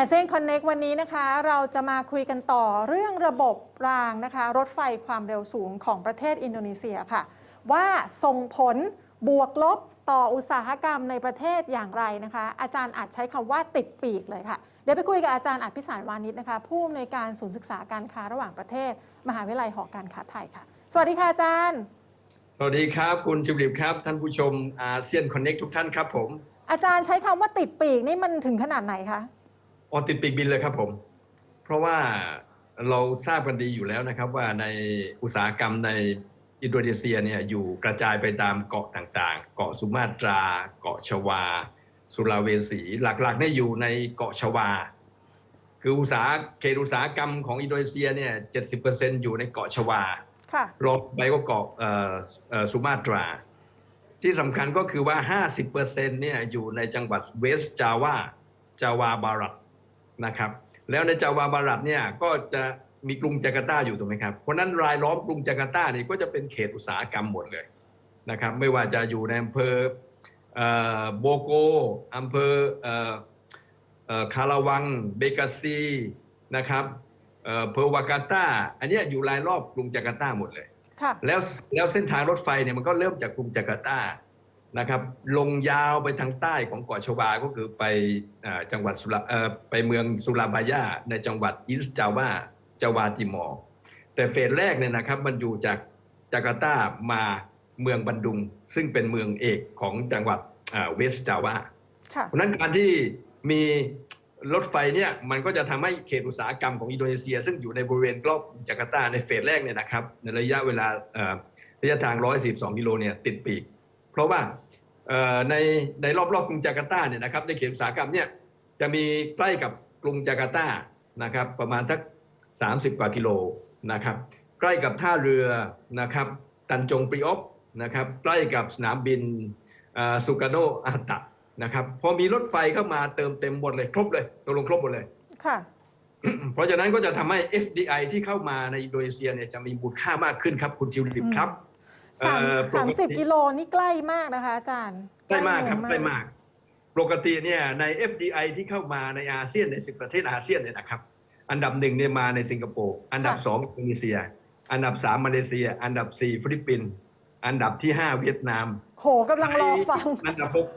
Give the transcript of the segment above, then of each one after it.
อาเซียนคอนเน็กวันนี้นะคะ เราจะมาคุยกันต่อเรื่องระบบรางนะคะ รถไฟความเร็วสูงของประเทศอินโดนีเซียค่ะ ว่าส่งผลบวกลบต่ออุตสาหกรรมในประเทศอย่างไรนะคะ อาจารย์อาจใช้คำว่าติดปีกเลยค่ะ เดี๋ยวไปคุยกับอาจารย์อภิสารวานิชนะคะ ผู้อำนวยการศูนย์ศึกษาการค้าระหว่างประเทศ มหาวิทยาลัยหอการค้าไทยค่ะ สวัสดีค่ะอาจารย์ สวัสดีครับ คุณชิบลิบครับ ท่านผู้ชมอาเซียนคอนเน็กทุกท่านครับผม อาจารย์ใช้คำว่าติดปีกนี่มันถึงขนาดไหนคะ ออติดปีกบินเลยครับผม เพราะว่าเราทราบกันดีอยู่แล้วนะครับ ว่าในอุตสาหกรรมในอินโดนีเซียเนี่ยอยู่กระจายไปตามเกาะต่างๆ เกาะสุมาตรา เกาะชวา สุลาเวสีหลักๆเนี่ยอยู่ในเกาะชวา คืออุตสาหเขตอุตสาหกรรมของอินโดนีเซียเนี่ย70%อยู่ในเกาะชวาค่ะรอบไปก็เกาะเอ่อเอ่อสุมาตรา ที่สำคัญก็คือว่า 50%เนี่ยอยู่ในจังหวัดเวสต์จาวาจาวาบารัต นะครับแล้วในจาวาบารัตเนี่ยก็จะมีกรุงจาการ์ตาอยู่ถูกไหมครับเพราะฉะนั้นรายล้อมกรุงจาการ์ตานี่ก็จะเป็นเขตอุตสาหกรรมหมดเลยนะครับไม่ว่าจะอยู่ในอำเภอเอ่อโบโกอำเภอเอ่อเอ่อคาราวังเบกาซีนะครับเอ่อเพอร์วากาตาอันเนี้ยอยู่รายรอบกรุงจาการ์ตาหมดเลยค่ะแล้วแล้วเส้นทางรถไฟเนี่ยมันก็เริ่มจากกรุงจาการ์ตา นะครับลงยาวไปทางใต้ของเกาะชวา ก็คือไปอ่าจังหวัดสุราเอ่อไปเมืองสุราบายาในจังหวัดอิสจาวาจาวาติมอร์แต่เฟสแรกเนี่ยนะครับมันอยู่จากจาการ์ตามาเมืองบันดุง ซึ่งเป็นเมืองเอกของจังหวัดเวสจาวาค่ะเพราะฉะนั้นการที่มีรถไฟเนี่ยมันก็จะทำให้เขตอุตสาหกรรมของอินโดนีเซีย ซึ่งอยู่ในบริเวณรอบจาการ์ตาในเฟสแรกเนี่ยนะครับในระยะเวลาเอ่อระยะทาง 142 กิโลเนี่ยติดปีก เพราะว่าเอ่อในในรอบๆกรุงจาการ์ตาเนี่ยนะครับในเขตอุตสาหกรรมเนี่ยจะมีใกล้กับกรุงจาการ์ตานะครับประมาณทัก 30 กว่ากิโลนะครับใกล้กับท่าเรือนะครับตันจงปริออฟนะครับใกล้กับสนามบินสุกาโนอาตะนะครับพอมีรถไฟเข้ามาเติมเต็มหมดเลยครบเลยตกลงครบหมดเลยค่ะเพราะฉะนั้นก็จะทำให้ FDI ที่เข้ามาในอินโดนีเซียเนี่ยจะมีมูลค่ามากขึ้นครับคุณจิวลิปครับ สามเอ่อสามสิบปกติกิโลนี่ใกล้มากนะคะอาจารย์ใกล้มากครับเองใกล้มาก ปกติเนี่ยใน FDI ที่เข้ามาในอาเซียนในสิบประเทศอาเซียนเนี่ยนะครับ อันดับหนึ่งเนี่ยมาในสิงคโปร์ อันดับสองอินโดนีเซีย อันดับสามมาเลเซีย อันดับสี่ฟิลิปปินส์ อันดับที่ห้าเวียดนามโหกำลังรอฟังไทยอันดับหก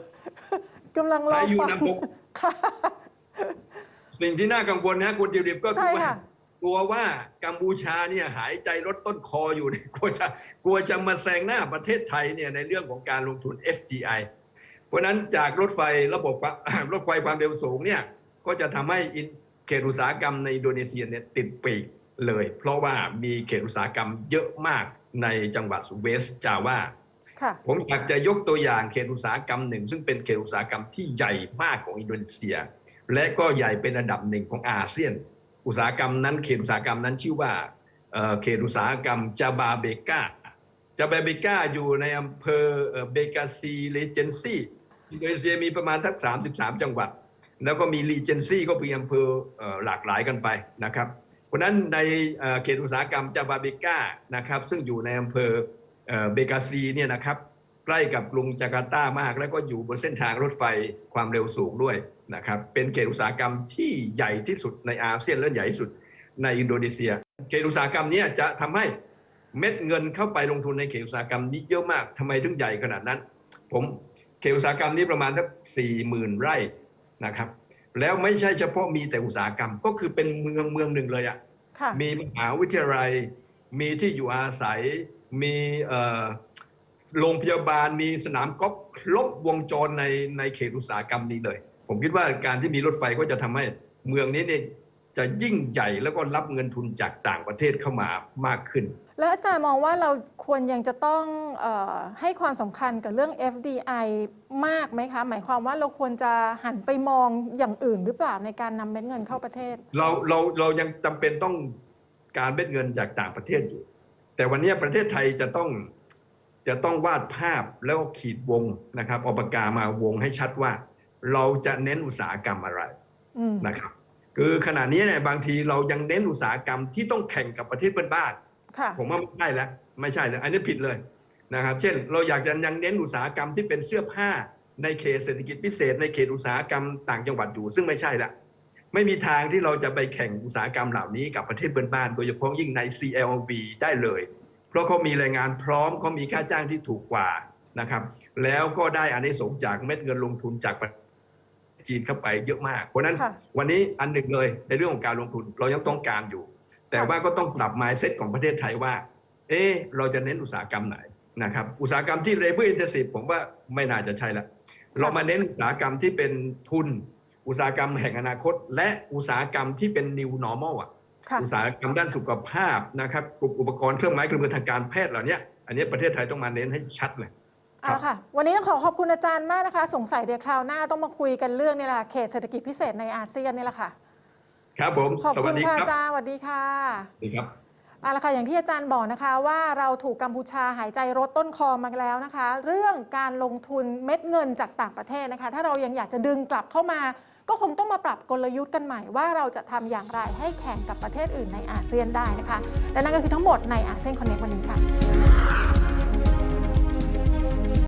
กำลังรอไทยอยู่ฟังอันดับหกค่ะ สิ่งที่น่ากังวลนะคุณจิวลิปก็ใช่คือว่าค่ะ กลัวว่ากัมพูชาเนี่ยหายใจลดต้นคออยู่เนี่ยกลัวจะกลัวจะมาแซงหน้าประเทศไทยเนี่ยในเรื่องของการลงทุน FDI เพราะฉะนั้นจากรถไฟระบบรถไฟความเร็วสูงเนี่ยก็จะทำให้อินเขตอุตสาหกรรมในอินโดนีเซียเนี่ยติดปีกเลย เพราะว่ามีเขตอุตสาหกรรมเยอะมากในจังหวัดเวสต์จาวาค่ะผมอยากจะยกตัวอย่างเขตอุตสาหกรรมหนึ่ง ซึ่งเป็นเขตอุตสาหกรรมที่ใหญ่มากของอินโดนีเซีย และก็ใหญ่เป็นอันดับหนึ่งของอาเซียน อุตสาหกรรมนั้นเขตอุตสาหกรรมนั้นชื่อว่าเขตอุตสาหกรรมจาบาเบกาจาบาเบกาอยู่ในอำเภอเบกาซีเรเจนซีอินโดนีเซียมีประมาณทัก33 จังหวัด แล้วก็มีรีเจนซีก็มีอำเภอหลากหลายกันไปนะครับเพราะนั้นในเขตอุตสาหกรรมจาบาเบกานะครับซึ่งอยู่ในอำเภอเบกาซีเนี่ยนะครับ ใกล้กับกรุงจาการ์ตามาก แล้วก็อยู่บนเส้นทางรถไฟความเร็วสูงด้วยนะครับเป็นเขตอุตสาหกรรมที่ใหญ่ที่สุดในอาเซียนและใหญ่ที่สุดในอินโดนีเซีย เขตอุตสาหกรรมเนี้จะทำให้เม็ดเงินเข้าไปลงทุนในเขตอุตสาหกรรมนี้เยอะมากทำไมถึงใหญ่ขนาดนั้น ผมเขตอุตสาหกรรมนี้ประมาณสักสี่หมื่นไร่นะครับ แล้วไม่ใช่เฉพาะมีแต่อุตสาหกรรมก็คือเป็นเมืองเมืองหนึ่งเลยอะค่ะมีมหาวิทยาลัย มีที่อยู่อาศัย มีเอ่อ โรงพยาบาลมีสนามกอล์ฟครบวงจรในในเขตอุตสาหกรรมนี้เลย ผมคิดว่าการที่มีรถไฟก็จะทำให้เมืองนี้เนี่ยจะยิ่งใหญ่แล้วก็รับเงินทุนจากต่างประเทศเข้ามามากขึ้น แล้วอาจารย์มองว่าเราควรยังจะต้องเออให้ความสำคัญกับเรื่อง FDI มากไหมคะ หมายความว่าเราควรจะหันไปมองอย่างอื่นหรือเปล่าในการนำเม็ดเงินเข้าประเทศ เราเราเรายังจำเป็นต้องการเม็ดเงินจากต่างประเทศอยู่ แต่วันนี้ประเทศไทยจะต้อง จะต้องวาดภาพแล้วก็ขีดวงนะครับเอาปากกามาวงให้ชัดว่า เราจะเน้นอุตสาหกรรมอะไรอืมนะครับ คือขณะนี้เนี่ยบางทีเรายังเน้นอุตสาหกรรมที่ต้องแข่งกับประเทศเพื่อนบ้านค่ะผมว่าไม่ใช่แล้วไม่ใช่แล้วอันนี้ผิดเลยนะครับ เช่น เราอยากจะยังเน้นอุตสาหกรรมที่เป็นเสื้อผ้าในเขตเศรษฐกิจพิเศษ ในเขตอุตสาหกรรมต่างจังหวัดอยู่ซึ่งไม่ใช่ละไม่มีทางที่เราจะไปแข่งอุตสาหกรรมเหล่านี้กับประเทศเพื่อนบ้านโดยเฉพาะยิ่งใน CLV ได้เลย เพราะเขามีแรงงานพร้อมเขามีค่าจ้างที่ถูกกว่านะครับ แล้วก็ได้อานิสงส์จากเม็ดเงินลงทุนจากประเทศจีนเข้าไปเยอะมาก เพราะฉะนั้นค่ะวันนี้อันหนึ่งเลยในเรื่องของการลงทุนเรายังต้องการอยู่ แต่ค่ะว่าก็ต้องปรับ mindset ของประเทศไทยว่า เอ๊ะเราจะเน้นอุตสาหกรรมไหนนะครับอุตสาหกรรมที่ labor intensive ผมว่าไม่น่าจะใช่ละเรามาเน้นอุตสาหกรรมที่เป็นทุน อุตสาหกรรมแห่งอนาคต และอุตสาหกรรมที่เป็น new normal อะค่ะ อุตสาหกรรมด้านสุขภาพนะครับกลุ่มอุปกรณ์เครื่องไม้เครื่องมือทางการแพทย์เหล่านี้อันนี้ประเทศไทยต้องมาเน้นให้ชัดเลยเอาละค่ะ วันนี้ต้องขอขอบคุณอาจารย์มากนะคะ สงสัยเดี๋ยวคราวหน้าต้องมาคุยกันเรื่องนี่แหละเขตเศรษฐกิจพิเศษในอาเซียนนี่แหละค่ะ ครับผม ขอบสคุวัสณดีค่ะครับอาจารย์สวัสดีค่ะสวัสดีครับเอาละค่ะอย่างที่อาจารย์บอกนะคะว่าเราถูกกัมพูชาหายใจรถต้นคอมาแล้วนะคะ เรื่องการลงทุนเม็ดเงินจากต่างประเทศนะคะ ถ้าเรายังอยากจะดึงกลับเข้ามา ก็คงต้องมาปรับกลยุทธ์กันใหม่ว่าเราจะทำอย่างไรให้แข่งกับประเทศอื่นในอาเซียนได้นะคะ และนั่นก็คือทั้งหมดในอาเซียนคอนเนควันนี้ค่ะ